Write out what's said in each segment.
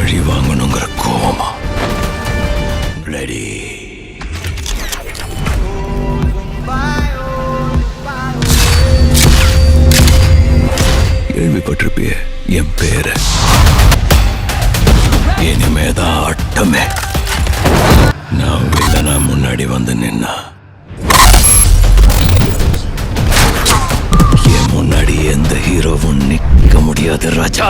பழி வாங்கணுங்கிற கோவமா ரெடி கேள்விப்பட்டிருப்பிய என் பேரு. இனிமேதான் ஆட்டமே நான் அப்படிதானா முன்னாடி வந்து நின்னா. என் முன்னாடி எந்த ஹீரோவும் நிற்க முடியாது ராஜா.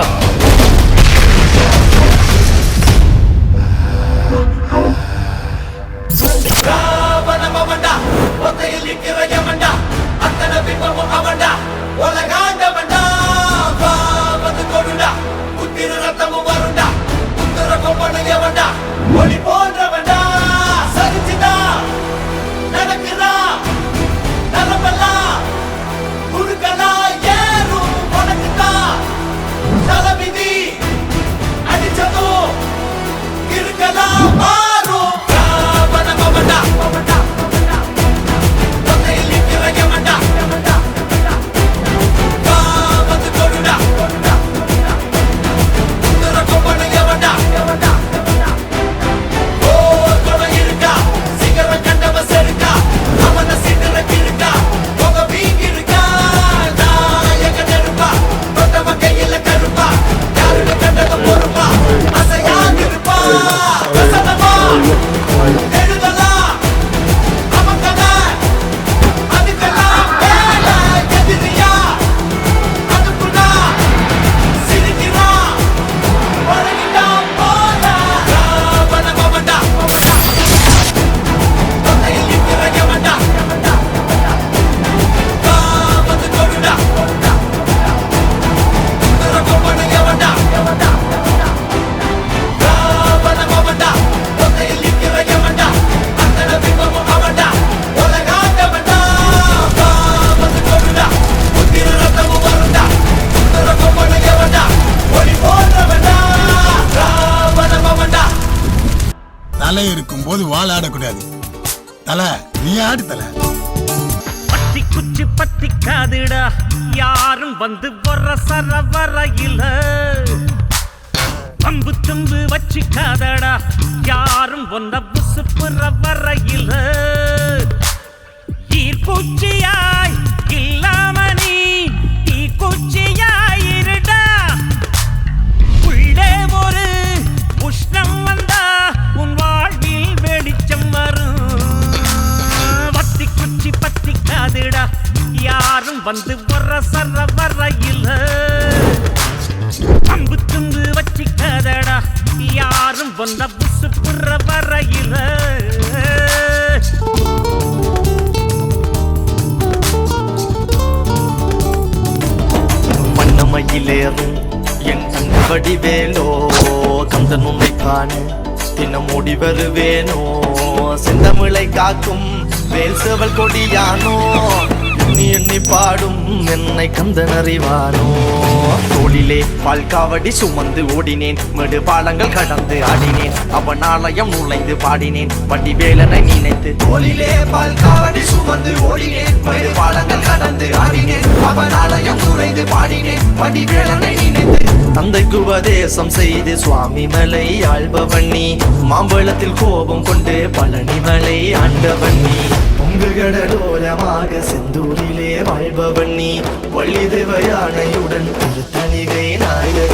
ఉత్తర కొప్పడ ఎవడా தலை இருக்கும் போது வாழ ஆடக்கூடாது. தலை நீ ஆடு தலை. பத்தி குச்சி பத்தி காதுடா யாரும் வந்து வர சர வரையில. பம்பு தும்பு வச்சுக்காதடா. யாரும் ஒன்ன புசுப்புற வரையில. ஈர்ப்பூச்சியாய் வந்து வர சர வரையில. பம்பு தும்பு வச்சிக்காதடா யாரும் வந்த புசு புற வர இல்ல மண்ணமையிலேறும் என் கண் வடிவேலோ கந்தன் உன்னை காணு தினம் ஓடி வருவேனோ. செந்தமிழை காக்கும் வேல் செவல் கொடியானோ என்னை கந்தன் அறிவானோ? தோளிலே பால்காவடி சுமந்து ஓடினேன். மெடு பாலங்கள் கடந்து ஆடினேன். அவன் ஆலயம் நுழைந்து பாடினேன். வண்டி வேலனை நினைத்து தோளிலே பால்காவடி சுமந்து ஓடினேன். மெடு பாலங்கள் கடந்து ஆடினேன். அவன் ஆலயம் நுழைந்து பாடினேன். வண்டி வேலனை நினைத்து தந்தைக்கு உபதேசம் செய்து சுவாமி மலை ஆழ்பவன் நீ. மாம்பழத்தில் கோபம் கொண்டு பழனி மலை ஆண்டவன் நீ. கடலோரமாக செந்தூரிலே வாழ்பவன் நீ. வள்ளி தேவ திருத்தணிகை நாயகன்